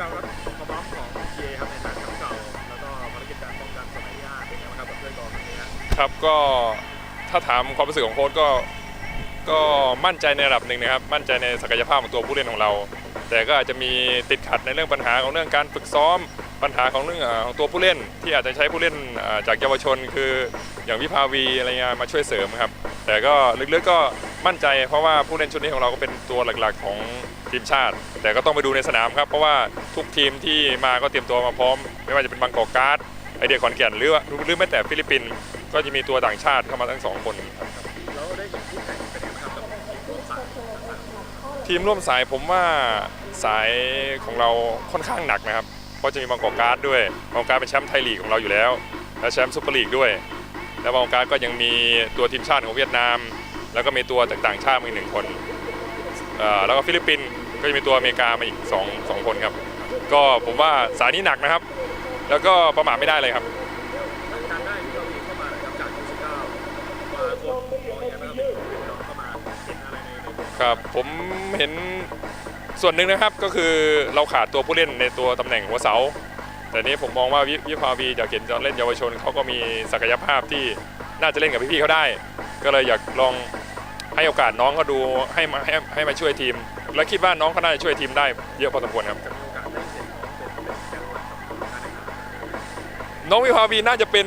ยอมรับความพร้อมของ PA ครับในฐานะเก่า แล้วก็ภารกิจการป้องกันสมัยที่ห้าเป็นไงบ้างครับกับเพื่อนกองนี้ฮะครับก็ถ้าถามความรู้สึกของโค้ชก็ก็มั่นใจในระดับหนึ่งนะครับ มั่นใจในศักยภาพของตัวผู้เล่นของเรา แต่ก็อาจจะมีติดขัดในเรื่องปัญหาของเรื่องการฝึกซ้อม ปัญหาของเรื่องของตัวผู้เล่น ที่อาจจะใช้ผู้เล่นจากเยาวชน คืออย่างวิภาวีอะไรเงี้ยมาช่วยเสริมครับ แต่ก็ลึกๆก็ มั่นใจเพราะว่าผู้เล่นชุดนี้ของเราก็เป็นตัวหลักๆของทีมชาติ แต่ก็ต้องไปดูในสนามครับ เพราะว่าทุกทีมที่มาก็เตรียมตัวมาพร้อม ไม่ว่าจะเป็นบางกอกการ์ดไอเดียขอนแก่นหรือว่าหรือแม้แต่ฟิลิปปินส์ก็จะมีตัวต่างชาติเข้ามาทั้งสองคนครับแล้วได้เห็นคู่แข่งเป็นไงบ้างครับกับทีมร่วมสายต่างทีมร่วมสายผมว่าสายของเราค่อนข้างหนักนะครับ เพราะจะมีบางกอกการ์ดด้วยบางกอกการ์ดเป็นแชมป์ไทยลีกของเราอยู่แล้ว และแชมป์ซุปเปอร์ลีกด้วย แล้วบางกอกการ์ดก็ยังมีตัวทีมชาติของเวียดนาม แล้วก็มีตัวจากต่างชาติมาอีกหนึ่งคนเอ่อแล้วก็ฟิลิปปินส์ก็จะมีตัวอเมริกามาอีกสองสองคนครับ ก็ผมว่าสายนี้หนักนะครับ แล้วก็ประมาทไม่ได้เลยครับๆแล้วการได้ที่เรามีเข้ามานะครับจาก29มาโค้ชมองยังไงบ้างครับเป็นน้องเข้ามาเห็นอะไรในในตัวครับผมเห็นส่วนหนึ่งนะครับก็คือเราขาดตัวผู้เล่นในตัวตำแหน่งหัวเสา แต่นี้ผมมองว่าวิวิภาวีจากเห็นตอนเล่นเยาวชนเขาก็มีศักยภาพที่น่าจะเล่นกับพี่ๆเขาได้ ก็เลยอยากลอง ให้โอกาสน้องเขาดูให้มาให้ให้มาช่วยทีม และคิดว่าน้องเขาน่าจะช่วยทีมได้เยอะพอสมควรครับ น้องเป็นเป็นแกนหลักของกาวิภาวีน่าจะเป็น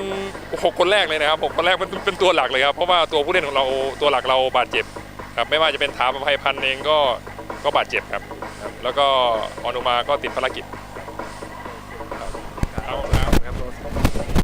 หกคนแรกเลยนะครับหกคนแรกเป็นเป็นตัวหลักเลยครับเพราะว่าตัวผู้เล่นของเราตัวหลักเราบาดเจ็บครับไม่ว่าจะเป็นถาประภัยพันธ์เองก็ก็บาดเจ็บครับครับแล้วก็ออนุมาก็ติดภารกิจ